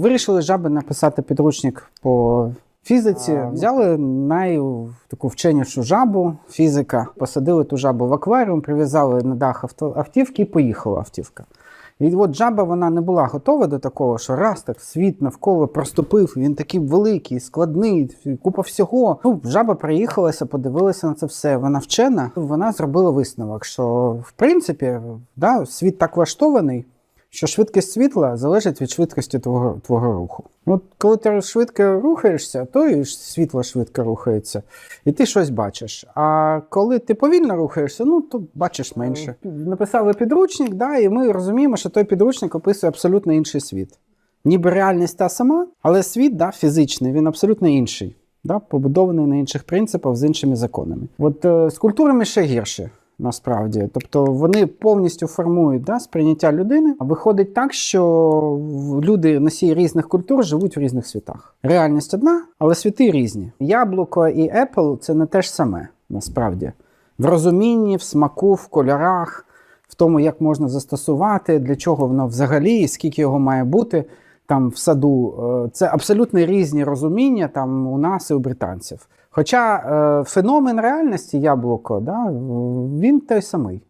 вирішили жаби написати підручник по фізиці. А, ну. Взяли най таку вченішу жабу, фізика, посадили ту жабу в акваріум, прив'язали на дах авто, автівки і поїхала автівка. І от жаба вона не була готова до такого, що раз так світ навколо проступив, він такий великий, складний, купа всього. Ну, жаба приїхалася, подивилася на це все. Вона вчена. Вона зробила висновок, що в принципі да, світ так влаштований, що швидкість світла залежить від швидкості твого, твого руху. От коли ти швидко рухаєшся, то і світло швидко рухається, і ти щось бачиш. А коли ти повільно рухаєшся, ну то бачиш менше. Написали підручник, да, і ми розуміємо, що той підручник описує абсолютно інший світ. Ніби реальність та сама, але світ да, фізичний, він абсолютно інший. Да, побудований на інших принципах з іншими законами. От е, з культурами ще гірше. Насправді, тобто вони повністю формують да, сприйняття людини. А виходить так, що люди носії різних культур живуть в різних світах. Реальність одна, але світи різні. Яблуко і Apple це не те ж саме, насправді. В розумінні, в смаку, в кольорах, в тому, як можна застосувати, для чого воно взагалі, і скільки його має бути там в саду. Е, Це абсолютно різні розуміння там у нас і у британців. Хоча е, феномен реальності яблуко, да, він той самий.